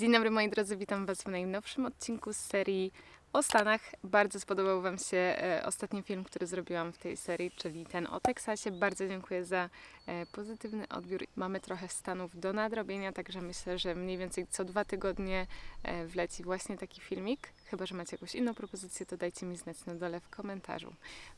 Dzień dobry moi drodzy, witam Was w najnowszym odcinku z serii o Stanach. Bardzo spodobał Wam się e, ostatni film, który zrobiłam w tej serii, czyli ten o Teksasie. Bardzo dziękuję za e, pozytywny odbiór. Mamy trochę Stanów do nadrobienia, także myślę, że mniej więcej co dwa tygodnie e, wleci właśnie taki filmik. Chyba, że macie jakąś inną propozycję, to dajcie mi znać na dole w komentarzu.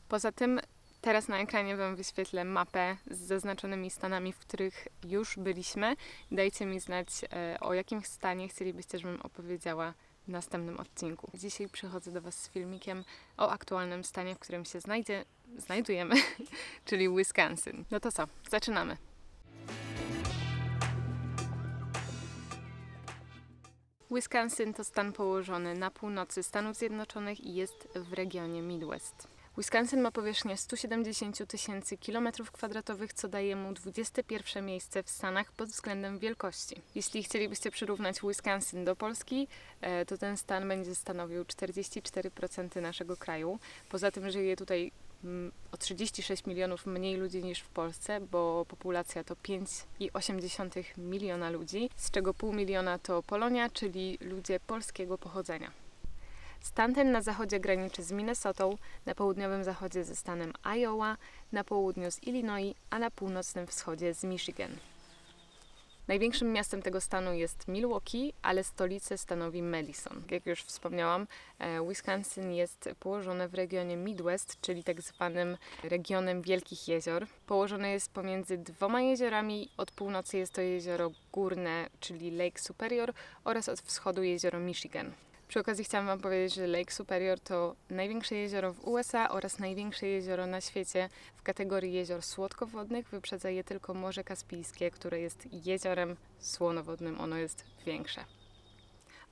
Poza tym Teraz na ekranie Wam wyświetlę mapę z zaznaczonymi stanami, w których już byliśmy. Dajcie mi znać, e, o jakim stanie chcielibyście, żebym opowiedziała w następnym odcinku. Dzisiaj przychodzę do Was z filmikiem o aktualnym stanie, w którym się znajdzie, znajdujemy, czyli Wisconsin. No to co, zaczynamy. Wisconsin to stan położony na północy Stanów Zjednoczonych i jest w regionie Midwest. Wisconsin ma powierzchnię 170 tysięcy kilometrów kwadratowych, co daje mu 21 miejsce w Stanach pod względem wielkości. Jeśli chcielibyście przyrównać Wisconsin do Polski, e, to ten stan będzie stanowił 44% naszego kraju. Poza tym żyje tutaj mm, o 36 milionów mniej ludzi niż w Polsce, bo populacja to 5,8 miliona ludzi, z czego pół miliona to Polonia, czyli ludzie polskiego pochodzenia. Stan ten na zachodzie graniczy z Minnesotą, na południowym zachodzie ze stanem Iowa, na południu z Illinois, a na północnym wschodzie z Michigan. Największym miastem tego stanu jest Milwaukee, ale stolicę stanowi Madison. Jak już wspomniałam, e, Wisconsin jest położone w regionie Midwest, czyli tak zwanym regionem Wielkich Jezior. Położone jest pomiędzy dwoma jeziorami. Od północy jest to jezioro górne, czyli Lake Superior, oraz od wschodu jezioro Michigan. Przy okazji chciałam Wam powiedzieć, że Lake Superior to największe jezioro w USA oraz największe jezioro na świecie w kategorii jezior słodkowodnych. Wyprzedza je tylko Morze Kaspijskie, które jest jeziorem słonowodnym. Ono jest większe.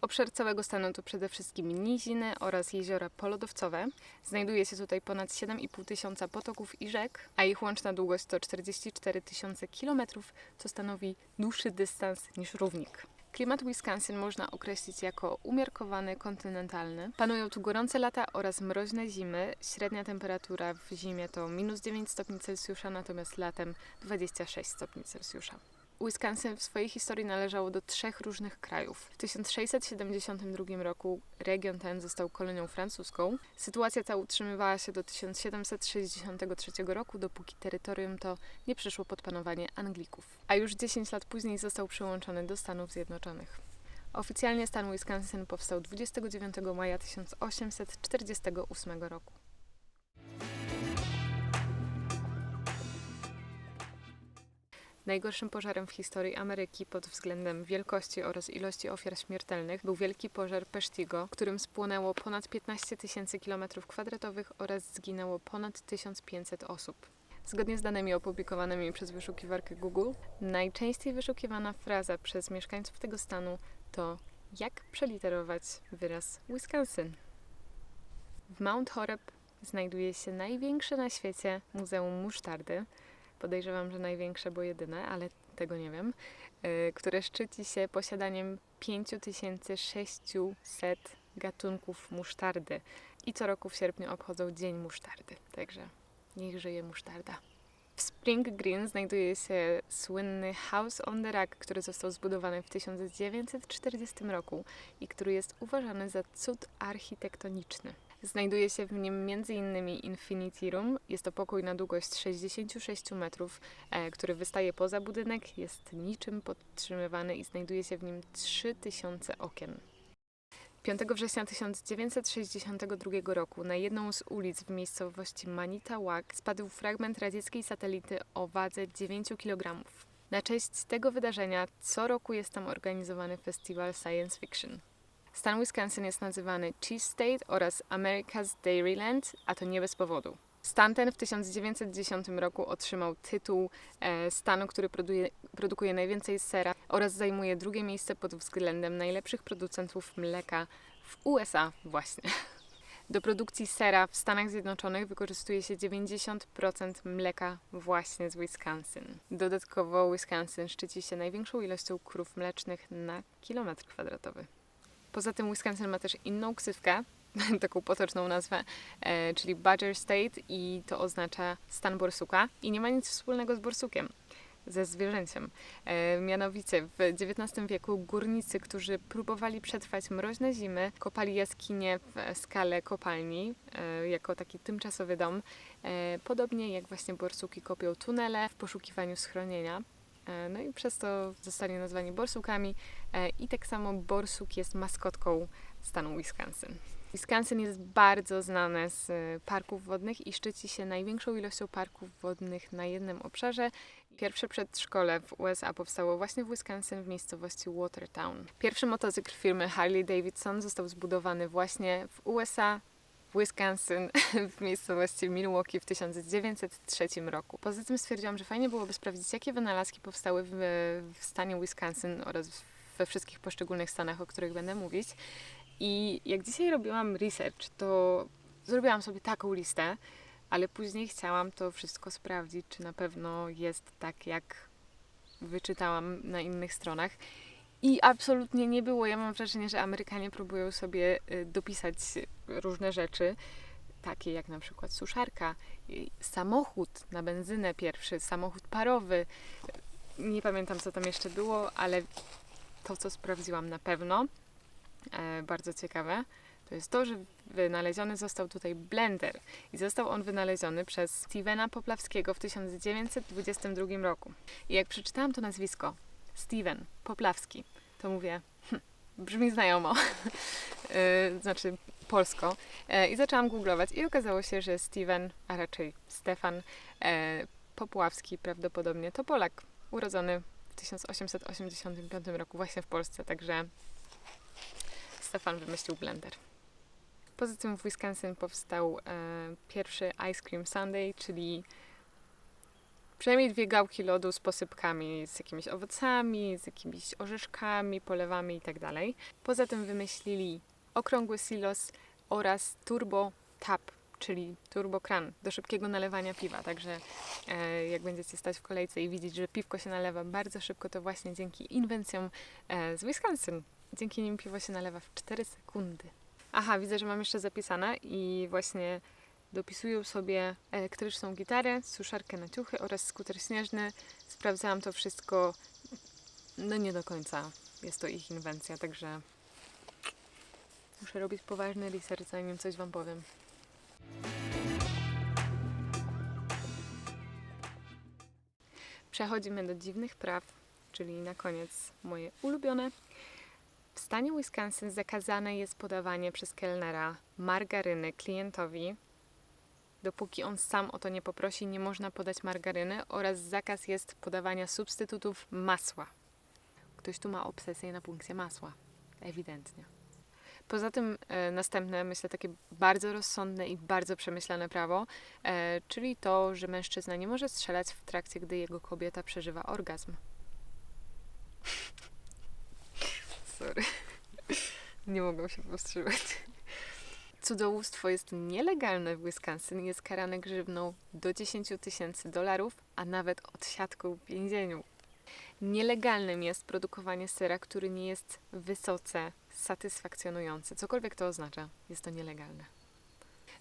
Obszar całego stanu to przede wszystkim niziny oraz jeziora polodowcowe. Znajduje się tutaj ponad 7,5 tysiąca potoków i rzek, a ich łączna długość to 44 tysiące kilometrów, co stanowi dłuższy dystans niż równik. Klimat Wisconsin można określić jako umiarkowany, kontynentalny. Panują tu gorące lata oraz mroźne zimy. Średnia temperatura w zimie to minus 9 stopni Celsjusza, natomiast latem 26 stopni Celsjusza. Wisconsin w swojej historii należało do trzech różnych krajów. W 1672 roku region ten został kolonią francuską. Sytuacja ta utrzymywała się do 1763 roku, dopóki terytorium to nie przeszło pod panowanie Anglików. A już 10 lat później został przyłączony do Stanów Zjednoczonych. Oficjalnie stan Wisconsin powstał 29 maja 1848 roku. Najgorszym pożarem w historii Ameryki pod względem wielkości oraz ilości ofiar śmiertelnych był wielki pożar Pesztigo, w którym spłonęło ponad 15 tysięcy kilometrów kwadratowych oraz zginęło ponad 1500 osób. Zgodnie z danymi opublikowanymi przez wyszukiwarkę Google, najczęściej wyszukiwana fraza przez mieszkańców tego stanu to jak przeliterować wyraz Wisconsin. W Mount Horeb znajduje się największe na świecie Muzeum Musztardy, podejrzewam, że największe, bo jedyne, ale tego nie wiem, yy, które szczyci się posiadaniem 5600 gatunków musztardy. I co roku w sierpniu obchodzą Dzień Musztardy. Także niech żyje musztarda. W Spring Green znajduje się słynny House on the Rock, który został zbudowany w 1940 roku i który jest uważany za cud architektoniczny. Znajduje się w nim m.in. Infinity Room. Jest to pokój na długość 66 metrów, e, który wystaje poza budynek, jest niczym podtrzymywany i znajduje się w nim 3000 okien. 5 września 1962 roku na jedną z ulic w miejscowości Manitawak spadł fragment radzieckiej satelity o wadze 9 kg. Na cześć tego wydarzenia co roku jest tam organizowany festiwal science fiction. Stan Wisconsin jest nazywany Cheese State oraz America's Dairyland, a to nie bez powodu. Stan ten w 1910 roku otrzymał tytuł e, stanu, który produkuje, produkuje najwięcej sera oraz zajmuje drugie miejsce pod względem najlepszych producentów mleka w USA właśnie. Do produkcji sera w Stanach Zjednoczonych wykorzystuje się 90% mleka właśnie z Wisconsin. Dodatkowo Wisconsin szczyci się największą ilością krów mlecznych na kilometr kwadratowy. Poza tym Wisconsin ma też inną ksywkę, taką potoczną nazwę, e, czyli Badger State i to oznacza stan borsuka i nie ma nic wspólnego z borsukiem. ze zwierzęciem. E, mianowicie w XIX wieku górnicy, którzy próbowali przetrwać mroźne zimy, kopali jaskinie w skale kopalni e, jako taki tymczasowy dom. Podobnie jak właśnie borsuki kopią tunele w poszukiwaniu schronienia. E, No i przez to zostali nazwani borsukami e, i tak samo borsuk jest maskotką stanu Wisconsin. Wisconsin jest bardzo znane z e, parków wodnych i szczyci się największą ilością parków wodnych na jednym obszarze. Pierwsze przedszkole w USA powstało właśnie w Wisconsin w miejscowości Watertown. Pierwszy motocykl firmy Harley Davidson został zbudowany właśnie w USA, Wisconsin, w miejscowości Milwaukee w 1903 roku. Poza tym stwierdziłam, że fajnie byłoby sprawdzić, jakie wynalazki powstały w, w stanie Wisconsin oraz we wszystkich poszczególnych stanach, o których będę mówić. I jak dzisiaj robiłam research, to zrobiłam sobie taką listę, ale później chciałam to wszystko sprawdzić, czy na pewno jest tak, jak wyczytałam na innych stronach. I absolutnie nie było. Ja mam wrażenie, że Amerykanie próbują sobie y, dopisać różne rzeczy, takie jak na przykład suszarka, y, samochód na benzynę pierwszy, samochód parowy. Nie pamiętam, co tam jeszcze było, ale to, co sprawdziłam na pewno, e, bardzo ciekawe, to jest to, że wynaleziony został tutaj blender. I został on wynaleziony przez Stevena Poplawskiego w 1922 roku. I jak przeczytałam to nazwisko, Steven Poplawski, to mówię, hm, brzmi znajomo, E, znaczy polsko. E, I zaczęłam googlować i okazało się, że Steven, a raczej Stefan e, Popławski prawdopodobnie to Polak, urodzony w 1885 roku właśnie w Polsce, także Stefan wymyślił blender. Poza tym w Wisconsin powstał e, pierwszy Ice Cream Sundae, czyli przynajmniej dwie gałki lodu z posypkami, z jakimiś owocami, z jakimiś orzeszkami, polewami itd. Poza tym wymyślili okrągły silos oraz turbo tap, czyli turbo kran do szybkiego nalewania piwa. Także e, jak będziecie stać w kolejce i widzieć, że piwko się nalewa bardzo szybko, to właśnie dzięki inwencjom e, z Wisconsin. Dzięki nim piwo się nalewa w 4 sekundy. Aha, widzę, że mam jeszcze zapisane i właśnie dopisują sobie elektryczną gitarę, suszarkę na ciuchy oraz skuter śnieżny. Sprawdzałam to wszystko, no nie do końca jest to ich inwencja, także muszę robić poważny research, zanim coś Wam powiem. Przechodzimy do dziwnych praw, czyli na koniec moje ulubione. W stanie Wisconsin zakazane jest podawanie przez kelnera margaryny klientowi. Dopóki on sam o to nie poprosi, nie można podać margaryny oraz zakaz jest podawania substytutów masła. Ktoś tu ma obsesję na punkcie masła. Ewidentnie. Poza tym e, następne, myślę, takie bardzo rozsądne i bardzo przemyślane prawo, e, czyli to, że mężczyzna nie może strzelać w trakcie, gdy jego kobieta przeżywa orgazm. Sorry. Nie mogą się powstrzymać. Cudzołóstwo jest nielegalne w Wisconsin jest karane grzywną do 10 tysięcy dolarów, a nawet odsiadką w więzieniu. Nielegalnym jest produkowanie sera, który nie jest wysoce satysfakcjonujący. Cokolwiek to oznacza, jest to nielegalne.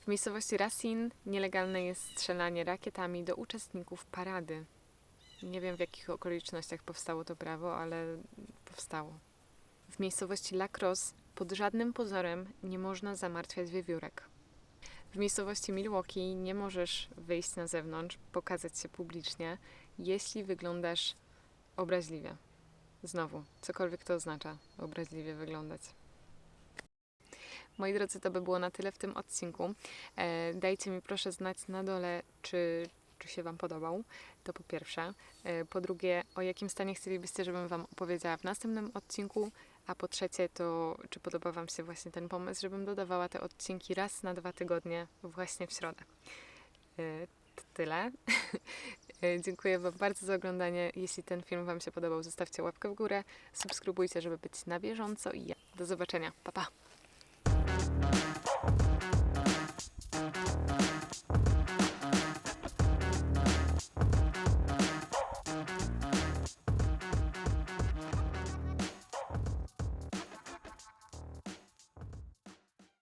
W miejscowości Racine nielegalne jest strzelanie rakietami do uczestników parady. Nie wiem w jakich okolicznościach powstało to prawo, ale powstało. W miejscowości La Crosse pod żadnym pozorem nie można zamartwiać wiewiórek. W miejscowości Milwaukee nie możesz wyjść na zewnątrz, pokazać się publicznie, jeśli wyglądasz obraźliwie. Znowu, cokolwiek to oznacza, obraźliwie wyglądać. Moi drodzy, to by było na tyle w tym odcinku. E, dajcie mi proszę znać na dole, czy, czy się Wam podobał. To po pierwsze. E, po drugie, o jakim stanie chcielibyście, żebym Wam opowiedziała w następnym odcinku. A po trzecie, to czy podoba Wam się właśnie ten pomysł, żebym dodawała te odcinki raz na dwa tygodnie, właśnie w środę. E, tyle. Dziękuję Wam bardzo za oglądanie. Jeśli ten film Wam się podobał, zostawcie łapkę w górę, subskrybujcie, żeby być na bieżąco i ja. Do zobaczenia. Pa, pa!